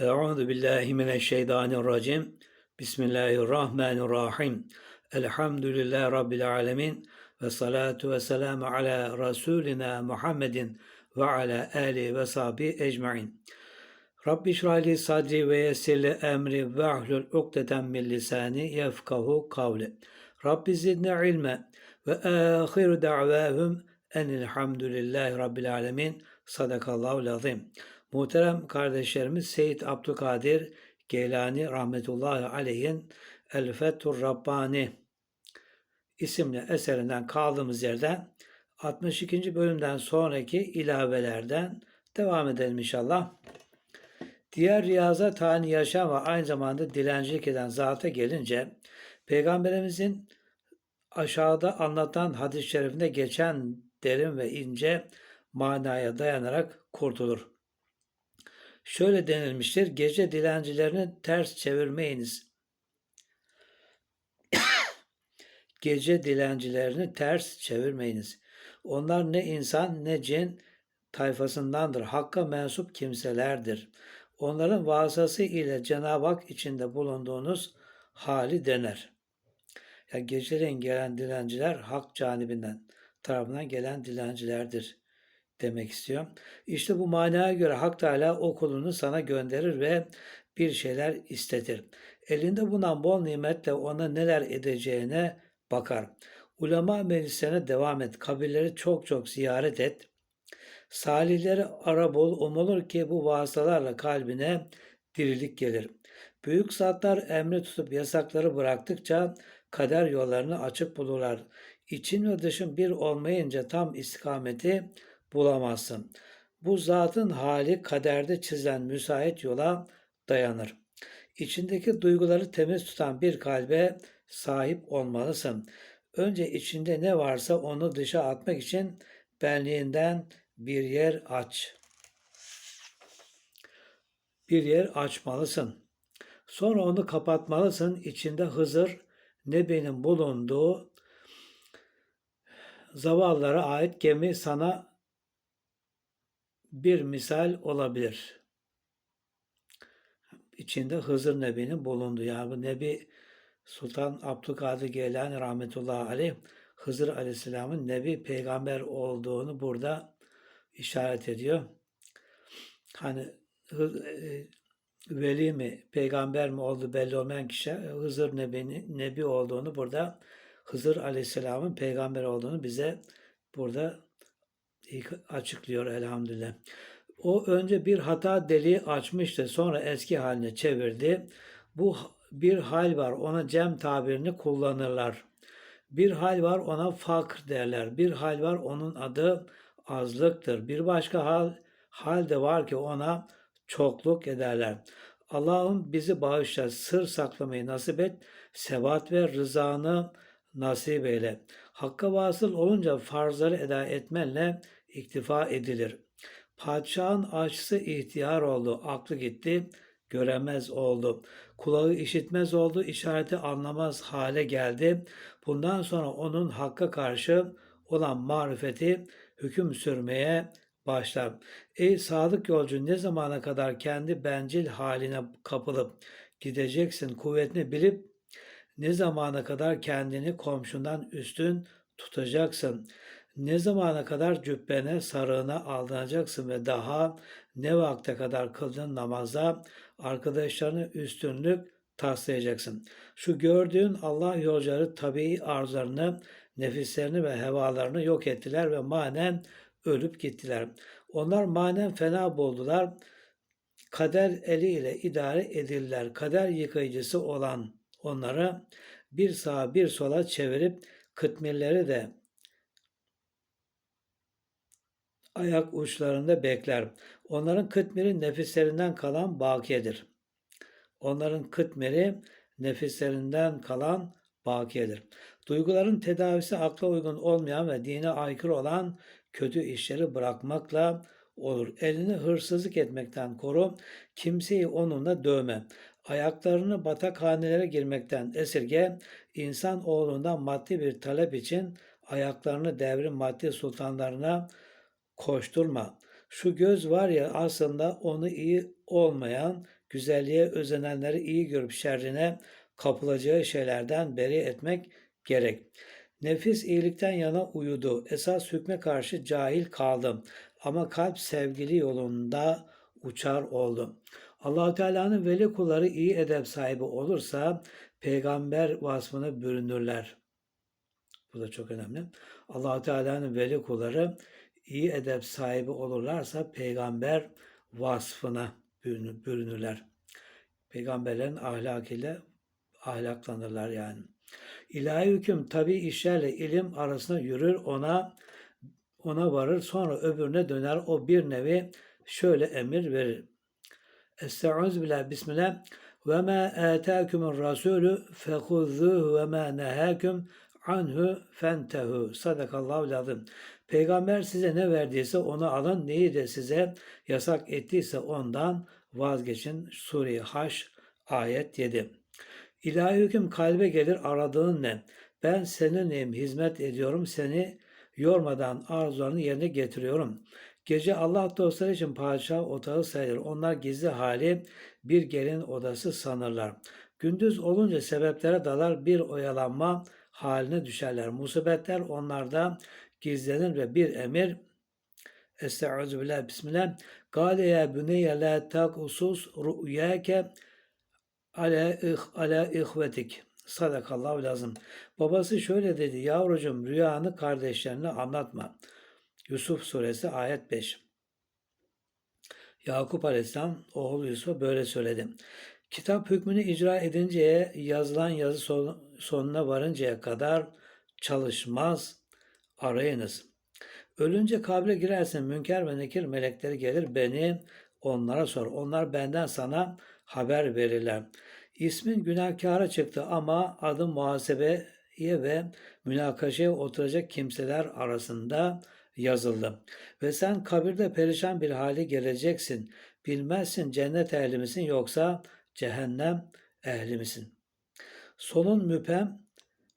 Euzu billahi mineşşeytanirracim. Bismillahirrahmanirrahim. Elhamdülillahi rabbil alamin ve salatu ve selamu ala rasulina Muhammedin ve ala ali ve sahbi ecmaîn. Rabbi şrahli sadri ve yessirli emri ve ahlul ukdeten min lisani yefkahu kavli. Rabbi zidni ilme ve ahiru da'vahum enilhamdülillahi rabbil alemin. Sadakallahu lazim. Muhterem kardeşlerimiz Seyyid Abdülkadir Geylani rahmetullahi aleyhin El Fethur Rabbani isimli eserinden kaldığımız yerden 62. bölümden sonraki ilavelerden devam edelim inşallah. Diğer riyaza tani yaşam ve aynı zamanda dilencilik eden zata gelince Peygamberimizin aşağıda anlatan hadis-i şerifinde geçen derin ve ince manaya dayanarak kurtulur. Şöyle denilmiştir, gece dilencilerini ters çevirmeyiniz. gece dilencilerini ters çevirmeyiniz. Onlar ne insan ne cin tayfasındandır. Hakka mensup kimselerdir. Onların vasıtası ile Cenab-ı Hak içinde bulunduğunuz hali dener. Ya geceleyin gelen dilenciler hak canibinden tarafından gelen dilencilerdir demek istiyor. İşte bu manaya göre Hak Teala o kulunu sana gönderir ve bir şeyler istetir. Elinde bulunan bol nimetle ona neler edeceğine bakar. Ulema meclislerine devam et. Kabirleri çok çok ziyaret et. Salihleri ara bol umulur ki bu vasıtalarla kalbine dirilik gelir. Büyük zatlar emri tutup yasakları bıraktıkça kader yollarını açık bulurlar. İçin ve dışın bir olmayınca tam istikameti bulamazsın. Bu zatın hali kaderde çizilen müsait yola dayanır. İçindeki duyguları temiz tutan bir kalbe sahip olmalısın. Önce içinde ne varsa onu dışa atmak için benliğinden bir yer aç. Bir yer açmalısın. Sonra onu kapatmalısın. İçinde Hızır Nebi'nin bulunduğu zavallara ait gemi sana bir misal olabilir. İçinde Hızır Nebi'nin bulunduğu. Yani bu Nebi Sultan Abdülkadir Geylani rahmetullahi aleyh Hızır aleyhisselamın Nebi peygamber olduğunu burada işaret ediyor. Hani e, veli mi, peygamber mi oldu belli olmayan kişi Hızır Nebi'nin Nebi olduğunu burada Hızır Aleyhisselam'ın peygamber olduğunu bize burada açıklıyor elhamdülillah. O önce bir hata deliği açmıştı. Sonra eski haline çevirdi. Bu bir hal var. Ona cem tabirini kullanırlar. Bir hal var ona fakr derler. Bir hal var onun adı azlıktır. Bir başka hal, hal de var ki ona çokluk ederler. Allah'ım bizi bağışla, sır saklamayı nasip et, sebat ve rızanı nasip eyle. Hakka vasıl olunca farzları eda etmenle iktifa edilir. Padişahın aşçısı ihtiyar oldu, aklı gitti, göremez oldu. Kulağı işitmez oldu, işareti anlamaz hale geldi. Bundan sonra onun hakka karşı olan marifeti hüküm sürmeye başlar. Ey sadık yolcu ne zamana kadar kendi bencil haline kapılıp gideceksin kuvvetini bilip ne zamana kadar kendini komşundan üstün tutacaksın? Ne zamana kadar cübbene, sarığına aldanacaksın ve daha ne vakte kadar kıldığın namaza arkadaşlarını üstünlük taslayacaksın. Şu gördüğün Allah yolcuları tabii arzularını, nefislerini ve hevalarını yok ettiler ve manen ölüp gittiler. Onlar manen fena buldular. Kader eliyle idare edildiler. Kader yıkayıcısı olan onları bir sağa bir sola çevirip kıtmirleri de ayak uçlarında bekler. Onların kıtmiri nefislerinden kalan bakiyedir. Onların kıtmiri nefislerinden kalan bakiyedir. Duyguların tedavisi akla uygun olmayan ve dine aykırı olan kötü işleri bırakmakla olur. Elini hırsızlık etmekten koru. Kimseyi onunla dövme. Ayaklarını batakhanelere girmekten esirge. İnsan oğlundan maddi bir talep için ayaklarını devrin maddi sultanlarına koşturma. Şu göz var ya aslında onu iyi olmayan, güzelliğe özenenleri iyi görüp şerrine kapılacağı şeylerden beri etmek gerek. Nefis iyilikten yana uyudu. Esas hükme karşı cahil kaldım. Ama kalp sevgili yolunda uçar oldum. allah Teala'nın veli kulları iyi edep sahibi olursa peygamber vasfını bürünürler. Bu da çok önemli. allah Teala'nın veli kulları iyi edep sahibi olurlarsa peygamber vasfına bürünürler. Peygamberlerin ahlakıyla ahlaklanırlar yani. İlahi hüküm tabi işlerle ilim arasında yürür ona ona varır sonra öbürüne döner o bir nevi şöyle emir verir. Estaizu billah bismillah ve ma ataakumur rasulü fehuzzuhu ve ma nehakum anhu fentehu. Sadakallahu lazım. Peygamber size ne verdiyse onu alın. Neyi de size yasak ettiyse ondan vazgeçin. Sure-i Haş ayet 7. İlahi hüküm kalbe gelir aradığın ne? Ben seninleyim hizmet ediyorum seni yormadan arzularını yerine getiriyorum. Gece Allah dostları için padişah otağı sayılır. Onlar gizli hali bir gelin odası sanırlar. Gündüz olunca sebeplere dalar bir oyalanma haline düşerler. Musibetler onlarda gizlenir ve bir emir Estaizu billah bismillah. Gale ya büneyye la takusus rü'yâke ala, ala ihvetik. Sadakallahu lazım. Babası şöyle dedi. Yavrucuğum rüyanı kardeşlerine anlatma. Yusuf suresi ayet 5. Yakup aleyhisselam oğlu Yusuf'a böyle söyledi. Kitap hükmünü icra edinceye, yazılan yazı sonuna varıncaya kadar çalışmaz, arayınız. Ölünce kabre girersin münker ve nekir melekleri gelir beni onlara sor. Onlar benden sana haber verirler. İsmin günahkara çıktı ama adı muhasebeye ve münakaşaya oturacak kimseler arasında yazıldı. Ve sen kabirde perişan bir hale geleceksin. Bilmezsin cennet ehli misin yoksa cehennem ehli misin? Sonun müpem,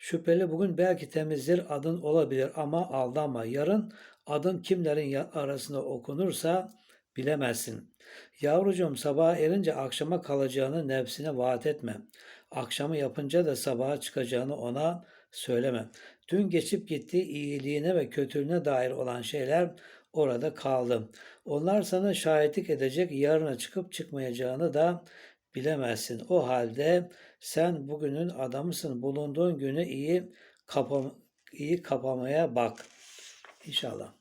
şüpheli bugün belki temizdir adın olabilir ama aldanma. Yarın adın kimlerin arasında okunursa bilemezsin. Yavrucuğum sabah erince akşama kalacağını nefsine vaat etme. Akşamı yapınca da sabaha çıkacağını ona söyleme. Dün geçip gitti iyiliğine ve kötülüğüne dair olan şeyler orada kaldı. Onlar sana şahitlik edecek yarına çıkıp çıkmayacağını da bilemezsin. O halde sen bugünün adamısın. Bulunduğun günü iyi kapam iyi kapamaya bak. İnşallah.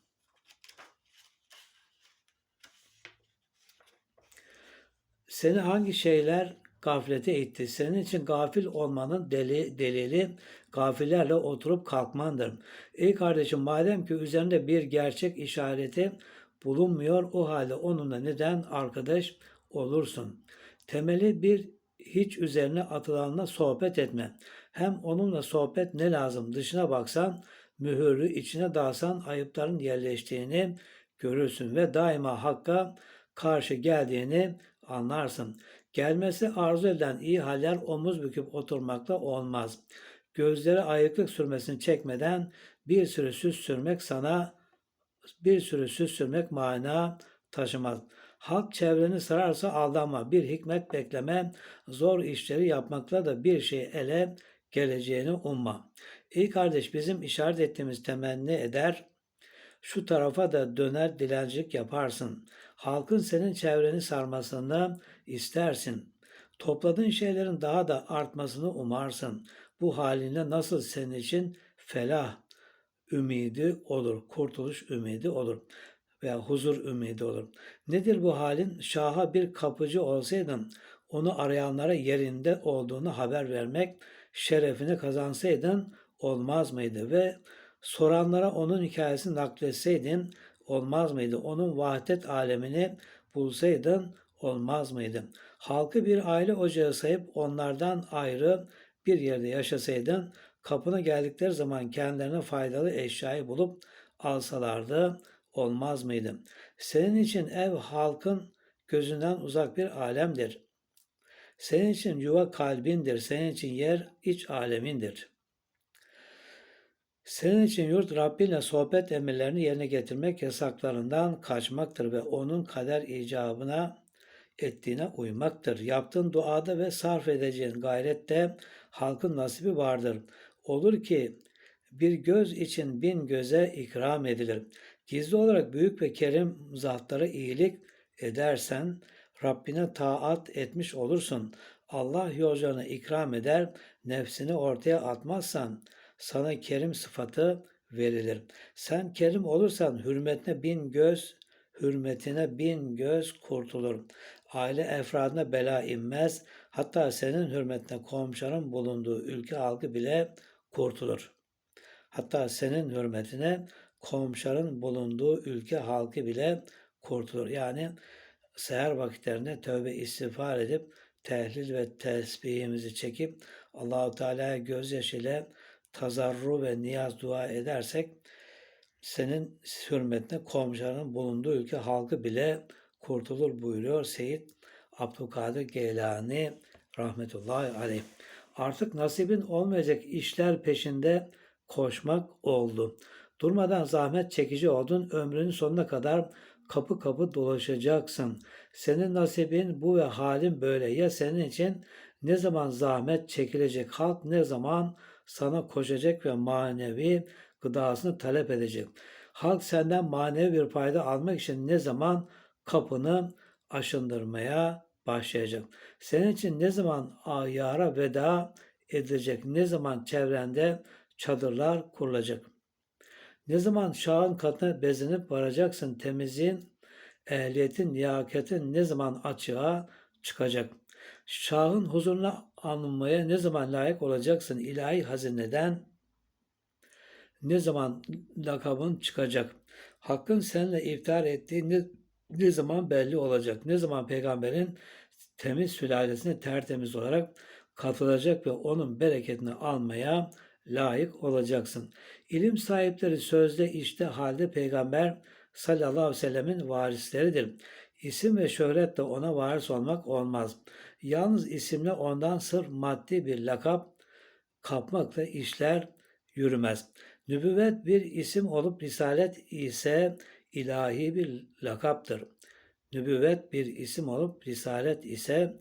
Seni hangi şeyler gaflete itti? Senin için gafil olmanın deli, delili gafillerle oturup kalkmandır. Ey kardeşim madem ki üzerinde bir gerçek işareti bulunmuyor o halde onunla neden arkadaş olursun? Temeli bir hiç üzerine atılanla sohbet etme. Hem onunla sohbet ne lazım dışına baksan mühürlü içine dalsan ayıpların yerleştiğini görürsün ve daima hakka karşı geldiğini anlarsın. Gelmesi arzu edilen iyi haller omuz büküp oturmakla olmaz. Gözleri ayıklık sürmesini çekmeden bir sürü süs sürmek sana bir sürü süs sürmek mana taşımaz. Halk çevreni sararsa aldanma. Bir hikmet bekleme, zor işleri yapmakla da bir şey ele geleceğini umma. İyi kardeş bizim işaret ettiğimiz temenni eder, şu tarafa da döner dilencilik yaparsın. Halkın senin çevreni sarmasını istersin. Topladığın şeylerin daha da artmasını umarsın. Bu haline nasıl senin için felah ümidi olur, kurtuluş ümidi olur veya huzur ümidi olur. Nedir bu halin? Şaha bir kapıcı olsaydın, onu arayanlara yerinde olduğunu haber vermek şerefini kazansaydın olmaz mıydı? Ve soranlara onun hikayesini nakletseydin olmaz mıydı? Onun vahdet alemini bulsaydın olmaz mıydı? Halkı bir aile ocağı sayıp onlardan ayrı bir yerde yaşasaydın kapına geldikleri zaman kendilerine faydalı eşyayı bulup alsalardı olmaz mıydı? Senin için ev halkın gözünden uzak bir alemdir. Senin için yuva kalbindir, senin için yer iç alemindir. Senin için yurt Rabbinle sohbet emirlerini yerine getirmek yasaklarından kaçmaktır ve onun kader icabına ettiğine uymaktır. Yaptığın duada ve sarf edeceğin gayrette halkın nasibi vardır. Olur ki bir göz için bin göze ikram edilir. Gizli olarak büyük ve kerim zatlara iyilik edersen Rabbine taat etmiş olursun. Allah yolcularına ikram eder, nefsini ortaya atmazsan sana kerim sıfatı verilir. Sen kerim olursan hürmetine bin göz, hürmetine bin göz kurtulur. Aile efradına bela inmez, hatta senin hürmetine komşunun bulunduğu ülke halkı bile kurtulur. Hatta senin hürmetine komşuların bulunduğu ülke halkı bile kurtulur. Yani seher vakitlerinde tövbe istiğfar edip tehlil ve tesbihimizi çekip Allahu Teala'ya gözyaşıyla tazarru ve niyaz dua edersek senin hürmetine komşuların bulunduğu ülke halkı bile kurtulur buyuruyor Seyyid Abdülkadir Geylani rahmetullahi aleyh. Artık nasibin olmayacak işler peşinde koşmak oldu. Durmadan zahmet çekici oldun, ömrünün sonuna kadar kapı kapı dolaşacaksın. Senin nasibin bu ve halin böyle. Ya senin için ne zaman zahmet çekilecek halk, ne zaman sana koşacak ve manevi gıdasını talep edecek. Halk senden manevi bir fayda almak için ne zaman kapını aşındırmaya başlayacak. Senin için ne zaman ayara veda edilecek, ne zaman çevrende çadırlar kurulacak. Ne zaman şahın katına bezinip varacaksın temizliğin, ehliyetin, liyaketin ne zaman açığa çıkacak. Şahın huzuruna alınmaya ne zaman layık olacaksın ilahi hazineden, ne zaman lakabın çıkacak. Hakkın seninle iftihar ettiği ne, ne zaman belli olacak. Ne zaman peygamberin temiz sülalesine tertemiz olarak katılacak ve onun bereketini almaya layık olacaksın. İlim sahipleri sözde işte halde peygamber sallallahu aleyhi ve sellemin varisleridir. İsim ve şöhretle ona varis olmak olmaz. Yalnız isimle ondan sırf maddi bir lakap kapmakla işler yürümez. Nübüvvet bir isim olup risalet ise ilahi bir lakaptır. Nübüvvet bir isim olup risalet ise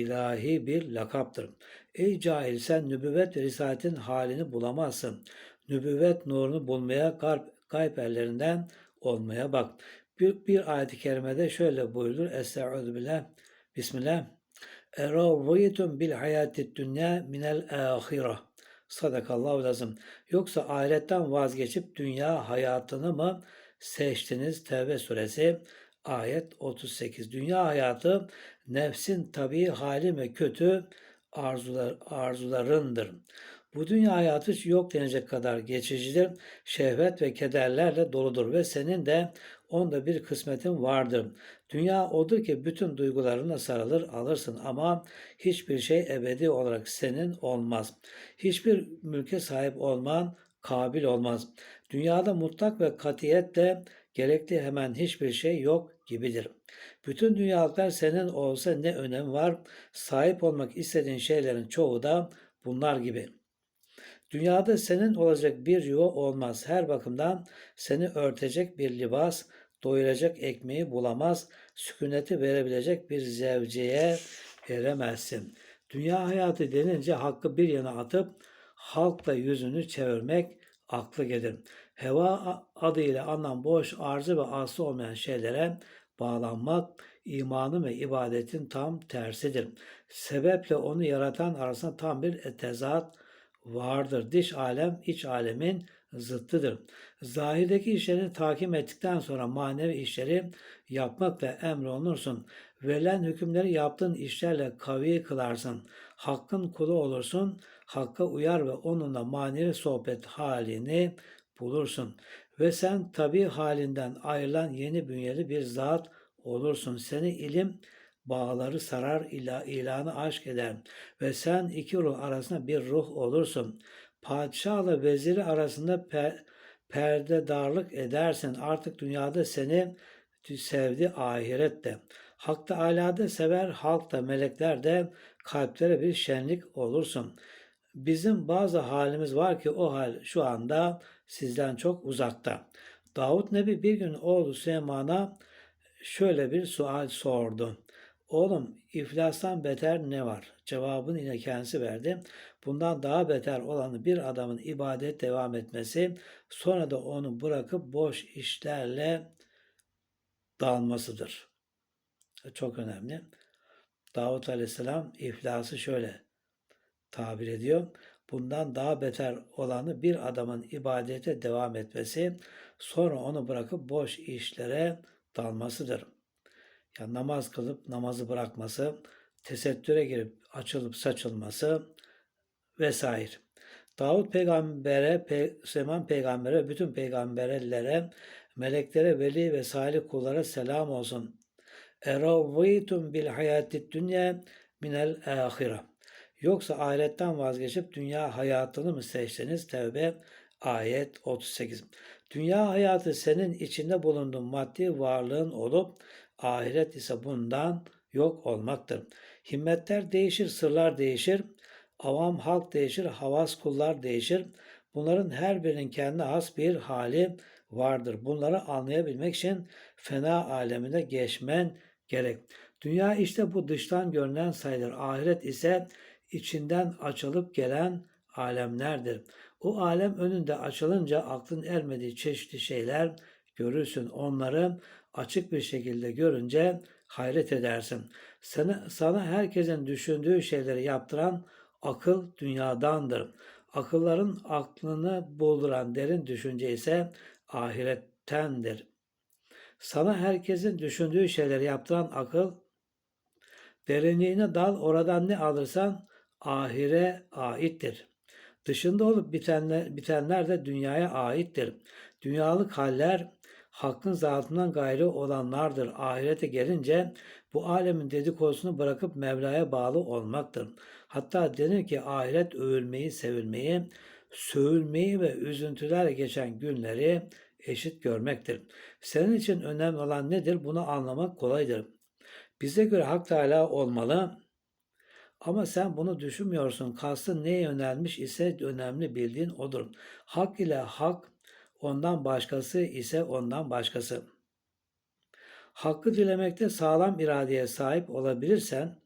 ilahi bir lakaptır. Ey cahil sen nübüvvet ve risaletin halini bulamazsın. Nübüvvet nurunu bulmaya gayb, gayb erlerinden olmaya bak. Bir, bir ayet-i kerimede şöyle buyurulur. Estaizu billah. Bismillah. Eravvaytum bil hayati dünya minel ahire. Sadakallahu lazım. Yoksa ahiretten vazgeçip dünya hayatını mı seçtiniz? Tevbe suresi ayet 38. Dünya hayatı nefsin tabii hali ve kötü arzular, arzularındır. Bu dünya hayatı yok denecek kadar geçicidir. Şehvet ve kederlerle doludur ve senin de onda bir kısmetin vardır. Dünya odur ki bütün duygularına sarılır alırsın ama hiçbir şey ebedi olarak senin olmaz. Hiçbir mülke sahip olman kabil olmaz. Dünyada mutlak ve katiyetle gerekli hemen hiçbir şey yok gibidir. Bütün dünyalıklar senin olsa ne önemi var? Sahip olmak istediğin şeylerin çoğu da bunlar gibi. Dünyada senin olacak bir yuva olmaz. Her bakımdan seni örtecek bir libas, doyuracak ekmeği bulamaz, sükuneti verebilecek bir zevceye eremezsin. Dünya hayatı denince hakkı bir yana atıp halkla yüzünü çevirmek aklı gelir. Heva adıyla anlam boş, arzı ve aslı olmayan şeylere bağlanmak imanın ve ibadetin tam tersidir. Sebeple onu yaratan arasında tam bir tezat vardır. Dış alem iç alemin zıttıdır. Zahirdeki işlerini takip ettikten sonra manevi işleri yapmakla emrolunursun. Verilen hükümleri yaptığın işlerle kavi kılarsın. Hakkın kulu olursun. Hakka uyar ve onunla manevi sohbet halini bulursun. Ve sen tabi halinden ayrılan yeni bünyeli bir zat olursun. Seni ilim bağları sarar, ila, ilanı aşk eder ve sen iki ruh arasında bir ruh olursun. Padişahla veziri arasında per, perdedarlık edersin. Artık dünyada seni sevdi ahirette. Hakta alada sever, halk da melekler de kalplere bir şenlik olursun. Bizim bazı halimiz var ki o hal şu anda sizden çok uzakta. Davut Nebi bir gün oğlu Süleyman'a şöyle bir sual sordu. Oğlum iflastan beter ne var? Cevabını yine kendisi verdi. Bundan daha beter olanı bir adamın ibadet devam etmesi, sonra da onu bırakıp boş işlerle dalmasıdır. Çok önemli. Davut Aleyhisselam iflası şöyle tabir ediyor. Bundan daha beter olanı bir adamın ibadete devam etmesi, sonra onu bırakıp boş işlere dalmasıdır. Ya namaz kılıp namazı bırakması, tesettüre girip açılıp saçılması vesaire. Davut peygambere, Pe Süleyman peygambere bütün peygamberlere, meleklere, veli ve salih kullara selam olsun. Eravvaytum bil hayatid dünya minel ahire. Yoksa ahiretten vazgeçip dünya hayatını mı seçtiniz? Tevbe ayet 38. Dünya hayatı senin içinde bulunduğun maddi varlığın olup ahiret ise bundan yok olmaktır. Himmetler değişir, sırlar değişir. Avam halk değişir, havas kullar değişir. Bunların her birinin kendine has bir hali vardır. Bunları anlayabilmek için fena alemine geçmen gerek. Dünya işte bu dıştan görünen sayılır. Ahiret ise içinden açılıp gelen alemlerdir. O alem önünde açılınca aklın ermediği çeşitli şeyler görürsün. Onları açık bir şekilde görünce hayret edersin. Sana, sana herkesin düşündüğü şeyleri yaptıran akıl dünyadandır. Akılların aklını bulduran derin düşünce ise ahirettendir. Sana herkesin düşündüğü şeyleri yaptıran akıl derinliğine dal oradan ne alırsan ahire aittir. Dışında olup bitenler, bitenler de dünyaya aittir. Dünyalık haller hakkın zatından gayrı olanlardır. Ahirete gelince bu alemin dedikodusunu bırakıp Mevla'ya bağlı olmaktır. Hatta denir ki ahiret övülmeyi, sevilmeyi, sövülmeyi ve üzüntülerle geçen günleri eşit görmektir. Senin için önemli olan nedir? Bunu anlamak kolaydır. Bize göre Hak Teala olmalı. Ama sen bunu düşünmüyorsun. Kastın neye yönelmiş ise önemli bildiğin odur. Hak ile hak, ondan başkası ise ondan başkası. Hakkı dilemekte sağlam iradeye sahip olabilirsen,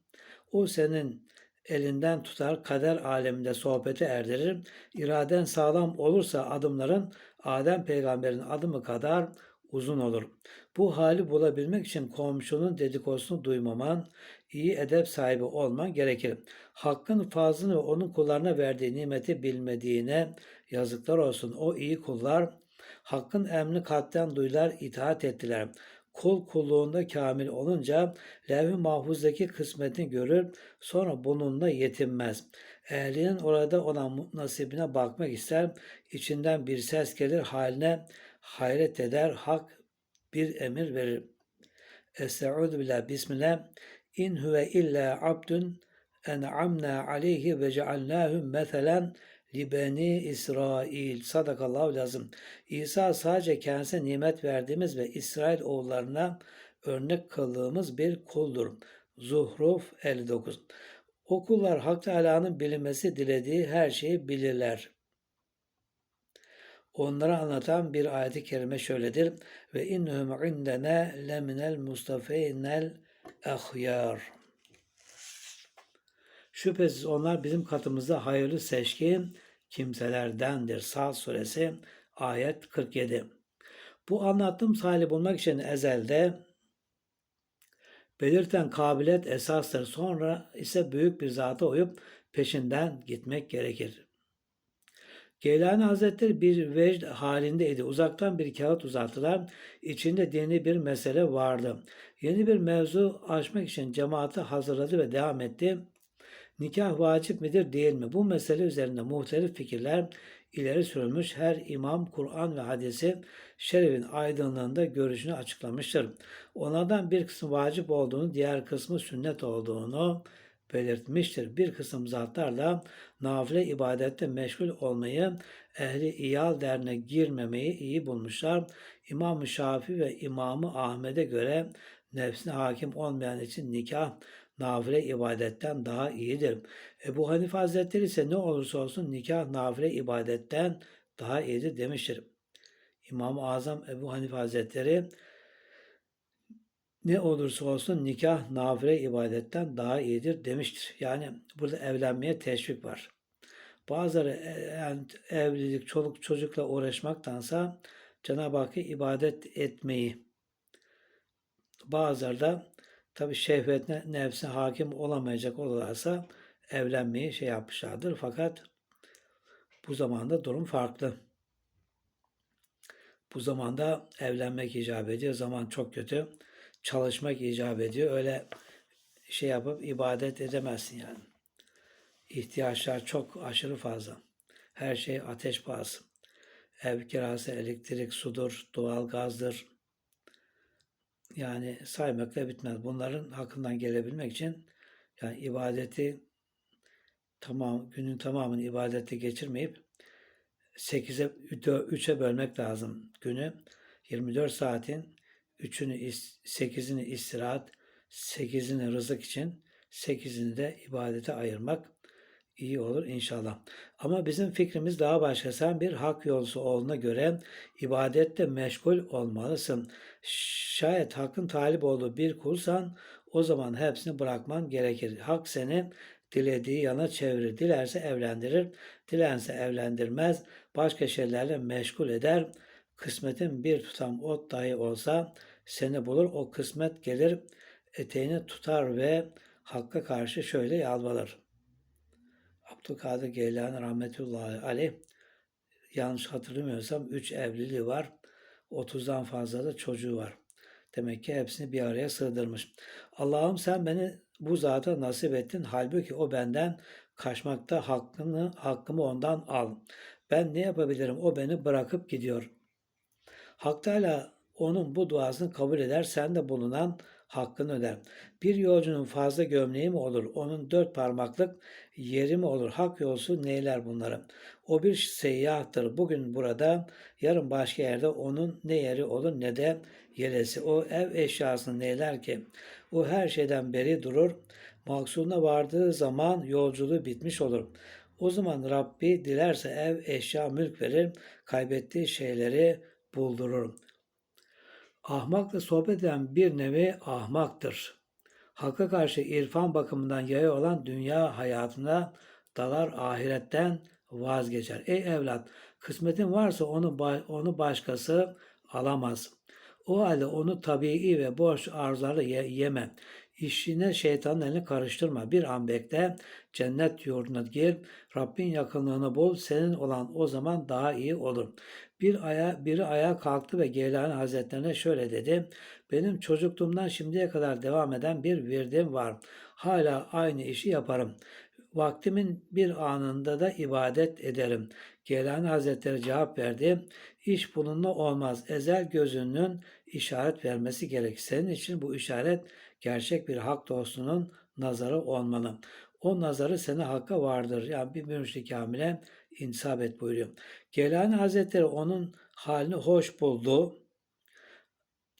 o senin elinden tutar, kader aleminde sohbete erdirir. İraden sağlam olursa adımların Adem peygamberin adımı kadar uzun olur. Bu hali bulabilmek için komşunun dedikodusunu duymaman, iyi edep sahibi olman gerekir. Hakkın fazlını ve onun kullarına verdiği nimeti bilmediğine yazıklar olsun. O iyi kullar Hakkın emri kalpten duylar, itaat ettiler. Kul kulluğunda kamil olunca levh-i mahfuzdaki kısmetini görür, sonra bununla yetinmez. Ehlinin orada olan nasibine bakmak ister, içinden bir ses gelir, haline hayret eder, hak bir emir verir. Estaizu billah, bismillah. İn huve illa abdun en'amna aleyhi ve cealnâhu meselen libeni İsrail. Sadakallahu lazım. İsa sadece kendisine nimet verdiğimiz ve İsrail oğullarına örnek kıldığımız bir kuldur. Zuhruf 59. O kullar Hak Teala'nın bilinmesi dilediği her şeyi bilirler. Onlara anlatan bir ayet-i kerime şöyledir. Ve innehum indene leminel mustafeynel ahyar. Şüphesiz onlar bizim katımızda hayırlı seçkin kimselerdendir. Sağ suresi ayet 47. Bu anlattığım salih bulmak için ezelde belirten kabiliyet esastır. Sonra ise büyük bir zata uyup peşinden gitmek gerekir. Geylani Hazretleri bir vecd halindeydi. Uzaktan bir kağıt uzattılar. İçinde dini bir mesele vardı. Yeni bir mevzu açmak için cemaati hazırladı ve devam etti. Nikah vacip midir değil mi? Bu mesele üzerinde muhtelif fikirler ileri sürülmüş. Her imam Kur'an ve hadisi şerefin aydınlığında görüşünü açıklamıştır. Onlardan bir kısmı vacip olduğunu, diğer kısmı sünnet olduğunu belirtmiştir. Bir kısım zatlar da nafile ibadette meşgul olmayı, ehli iyal derine girmemeyi iyi bulmuşlar. İmam-ı Şafi ve İmam-ı Ahmet'e göre nefsine hakim olmayan için nikah nafile ibadetten daha iyidir. Ebu Hanife Hazretleri ise ne olursa olsun nikah nafile ibadetten daha iyidir demiştir. İmam-ı Azam Ebu Hanife Hazretleri ne olursa olsun nikah nafile ibadetten daha iyidir demiştir. Yani burada evlenmeye teşvik var. Bazıları e, yani evlilik, çoluk çocukla uğraşmaktansa Cenab-ı Hakk'a ibadet etmeyi, bazıları da tabi şehvetine, nefsine hakim olamayacak olurlarsa evlenmeyi şey yapmışlardır. Fakat bu zamanda durum farklı. Bu zamanda evlenmek icap ediyor. Zaman çok kötü. Çalışmak icap ediyor. Öyle şey yapıp ibadet edemezsin yani. İhtiyaçlar çok aşırı fazla. Her şey ateş pahası. Ev kirası, elektrik, sudur, doğal gazdır. Yani saymakla bitmez. Bunların hakkından gelebilmek için yani ibadeti tamam günün tamamını ibadette geçirmeyip 8'e 3'e bölmek lazım günü. 24 saatin 3'ünü 8'ini istirahat, 8'ini rızık için, 8'ini de ibadete ayırmak iyi olur inşallah. Ama bizim fikrimiz daha başka. Sen bir hak yolcusu olduğuna göre ibadette meşgul olmalısın. Şayet hakkın talip olduğu bir kulsan o zaman hepsini bırakman gerekir. Hak seni dilediği yana çevirir. Dilerse evlendirir, dilense evlendirmez. Başka şeylerle meşgul eder. Kısmetin bir tutam ot dahi olsa seni bulur. O kısmet gelir, eteğini tutar ve Hakk'a karşı şöyle yalvarır. Abdülkadir Geylani rahmetullahi aleyh yanlış hatırlamıyorsam 3 evliliği var. 30'dan fazla da çocuğu var. Demek ki hepsini bir araya sığdırmış. Allah'ım sen beni bu zata nasip ettin. Halbuki o benden kaçmakta hakkını, hakkımı ondan al. Ben ne yapabilirim? O beni bırakıp gidiyor. Hak Teala onun bu duasını kabul eder. Sen de bulunan hakkını öder. Bir yolcunun fazla gömleği mi olur? Onun dört parmaklık yeri mi olur? Hak yolcusu neyler bunları? O bir seyyahtır. Bugün burada, yarın başka yerde onun ne yeri olur ne de yelesi. O ev eşyasını neyler ki? O her şeyden beri durur. Maksuduna vardığı zaman yolculuğu bitmiş olur. O zaman Rabbi dilerse ev, eşya, mülk verir. Kaybettiği şeyleri buldurur. Ahmakla sohbet eden bir nevi ahmaktır. Hakka karşı irfan bakımından yaya olan dünya hayatına dalar ahiretten vazgeçer. Ey evlat, kısmetin varsa onu onu başkası alamaz. O halde onu tabii ve boş arzularla ye, yeme. İşine şeytanın elini karıştırma. Bir an bekle, cennet yurduna gir, Rabbin yakınlığını bul, senin olan o zaman daha iyi olur. Bir aya, biri ayağa kalktı ve Geylani Hazretlerine şöyle dedi. Benim çocukluğumdan şimdiye kadar devam eden bir virdim var. Hala aynı işi yaparım. Vaktimin bir anında da ibadet ederim. Geylani Hazretleri cevap verdi. İş bununla olmaz. Ezel gözünün işaret vermesi gerek. Senin için bu işaret gerçek bir hak dostunun nazarı olmalı. O nazarı seni hakka vardır. Yani bir mürşid kamile insap et buyuruyor. Geylani Hazretleri onun halini hoş buldu.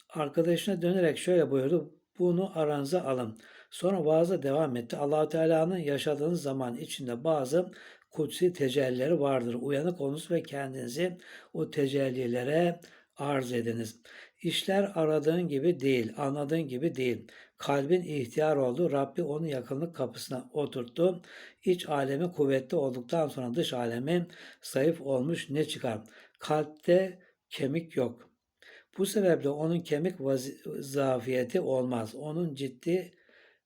Arkadaşına dönerek şöyle buyurdu. Bunu aranıza alın. Sonra vaazı devam etti. allah Teala'nın yaşadığınız zaman içinde bazı kutsi tecellileri vardır. Uyanık olunuz ve kendinizi o tecellilere arz ediniz. İşler aradığın gibi değil, anladığın gibi değil. Kalbin ihtiyar oldu. Rabbi onu yakınlık kapısına oturttu. İç alemi kuvvetli olduktan sonra dış alemi zayıf olmuş ne çıkar? Kalpte kemik yok. Bu sebeple onun kemik zafiyeti olmaz. Onun ciddi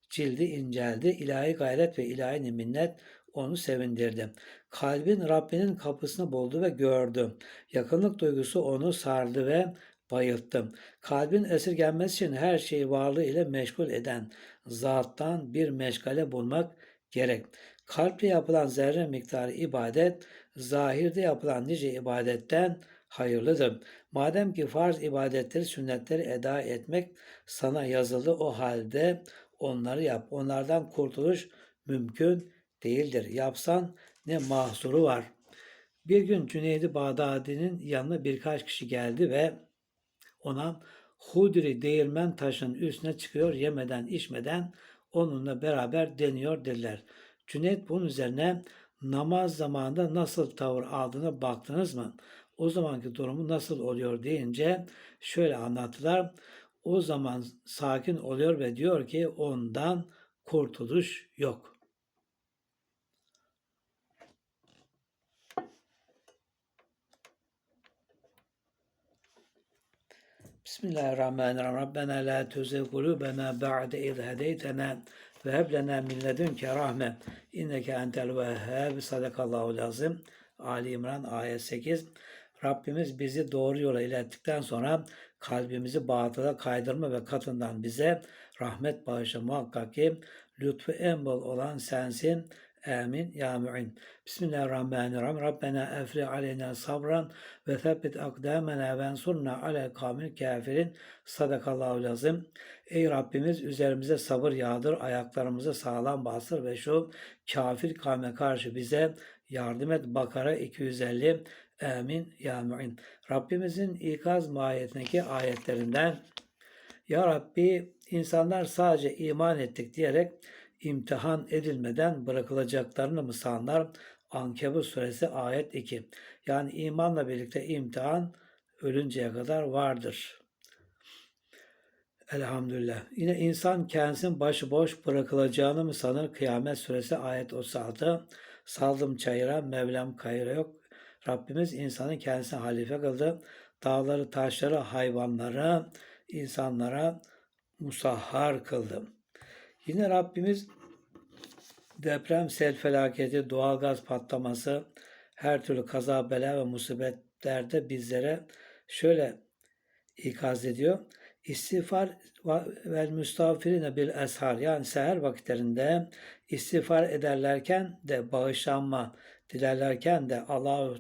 cildi inceldi. İlahi gayret ve ilahi minnet onu sevindirdi. Kalbin Rabbinin kapısını buldu ve gördü. Yakınlık duygusu onu sardı ve bayılttım. Kalbin esirgenmesi için her şeyi varlığı ile meşgul eden zattan bir meşgale bulmak gerek. Kalple yapılan zerre miktarı ibadet, zahirde yapılan nice ibadetten hayırlıdır. Madem ki farz ibadetleri, sünnetleri eda etmek sana yazıldı o halde onları yap. Onlardan kurtuluş mümkün değildir. Yapsan ne mahsuru var. Bir gün Cüneydi Bağdadi'nin yanına birkaç kişi geldi ve ona Hudri değirmen taşın üstüne çıkıyor yemeden içmeden onunla beraber deniyor dediler. Cüneyt bunun üzerine namaz zamanında nasıl tavır aldığına baktınız mı? O zamanki durumu nasıl oluyor deyince şöyle anlattılar. O zaman sakin oluyor ve diyor ki ondan kurtuluş yok. Bismillahirrahmanirrahim. Rabbena la tuzigh kulubena ba'de iz hedeytena ve heb lena min ledunke rahme. İnneke entel vehhab. Sadakallahu lazım. Ali İmran ayet 8. Rabbimiz bizi doğru yola ilettikten sonra kalbimizi batıla kaydırma ve katından bize rahmet bağışla muhakkak ki lütfu en bol olan sensin. Amin. Ya mu'in. Bismillahirrahmanirrahim. Rabbena efri aleyna sabran ve thabbit akdamena ve ensurna ale kamil kafirin. Sadakallahu lazım. Ey Rabbimiz üzerimize sabır yağdır, ayaklarımızı sağlam bastır ve şu kafir kavme karşı bize yardım et. Bakara 250. Amin. Ya mu'in. Rabbimizin ikaz mahiyetindeki ayetlerinden Ya Rabbi insanlar sadece iman ettik diyerek imtihan edilmeden bırakılacaklarını mı sanlar? Ankebut suresi ayet 2. Yani imanla birlikte imtihan ölünceye kadar vardır. Elhamdülillah. Yine insan kendisinin başıboş bırakılacağını mı sanır? Kıyamet suresi ayet 36. Saldım çayıra, Mevlam kayıra yok. Rabbimiz insanı kendisine halife kıldı. Dağları, taşları, hayvanlara, insanlara musahhar kıldı. Yine Rabbimiz deprem, sel felaketi, doğalgaz patlaması, her türlü kaza, bela ve musibetlerde bizlere şöyle ikaz ediyor. İstiğfar ve müstağfirine bil eshar yani seher vakitlerinde istiğfar ederlerken de bağışlanma dilerlerken de Allah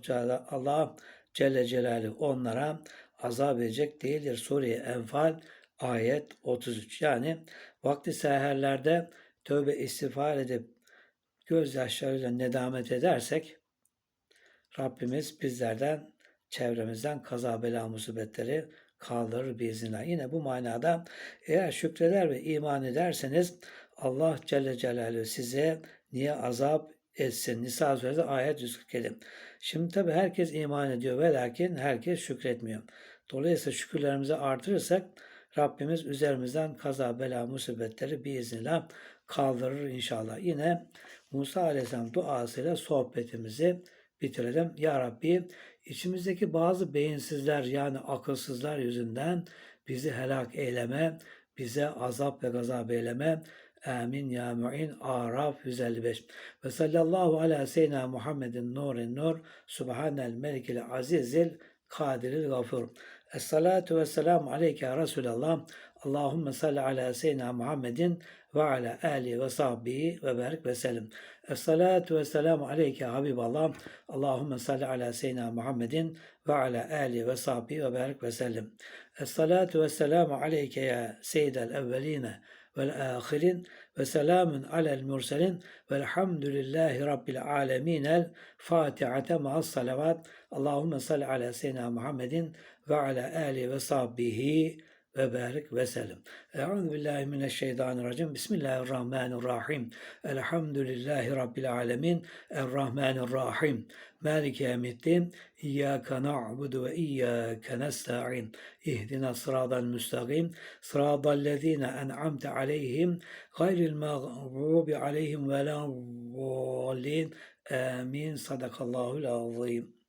Allah Celle Celaluhu onlara azap edecek değildir. Suriye Enfal ayet 33. Yani vakti seherlerde tövbe istiğfar edip gözyaşlarıyla nedamet edersek Rabbimiz bizlerden çevremizden kaza bela musibetleri kaldırır biiznillah. Yine bu manada eğer şükreder ve iman ederseniz Allah Celle Celaluhu size niye azap etsin? Nisa suresi ayet 147. Şimdi tabi herkes iman ediyor ve lakin herkes şükretmiyor. Dolayısıyla şükürlerimizi artırırsak Rabbimiz üzerimizden kaza, bela, musibetleri biiznillah kaldırır inşallah. Yine Musa Aleyhisselam duasıyla sohbetimizi bitirelim. Ya Rabbi içimizdeki bazı beyinsizler yani akılsızlar yüzünden bizi helak eyleme, bize azap ve gazap eyleme. Amin ya mu'in. Araf 155. Ve sallallahu ala seyyidina Muhammedin nurin nur. Subhanel melikil azizil kadiril gafur. Esselatu ve selamu aleyke ya Resulallah. Allahümme salli ala seyyidina Muhammedin ve ala ali ve sahbihi ve barik ve sellem. Esselatu ve selamu aleyke Habiballah. Allahümme salli ala seyyidina Muhammedin ve ala ali ve sahbihi ve barik ve sellem. Esselatu ve selamu aleyke ya seyyidel evveline vel ahirin ve selamun alel murselin velhamdülillahi rabbil alemin el Fatihate ma'as salavat Allahümme salli ala seyyidina Muhammedin ve ala ali ve sahbihi ve barik ve sellem. Euzu billahi mineşşeytanirracim. Bismillahirrahmanirrahim. Elhamdülillahi rabbil alamin. Errahmanirrahim. Maliki yevmiddin. İyyâke na'budu ve iyyâke nesta'in. İhdina sıratal müstakim. Sıratallezîne en'amte aleyhim. Gayril mağrubi aleyhim ve la Amin. Sadakallahul azim.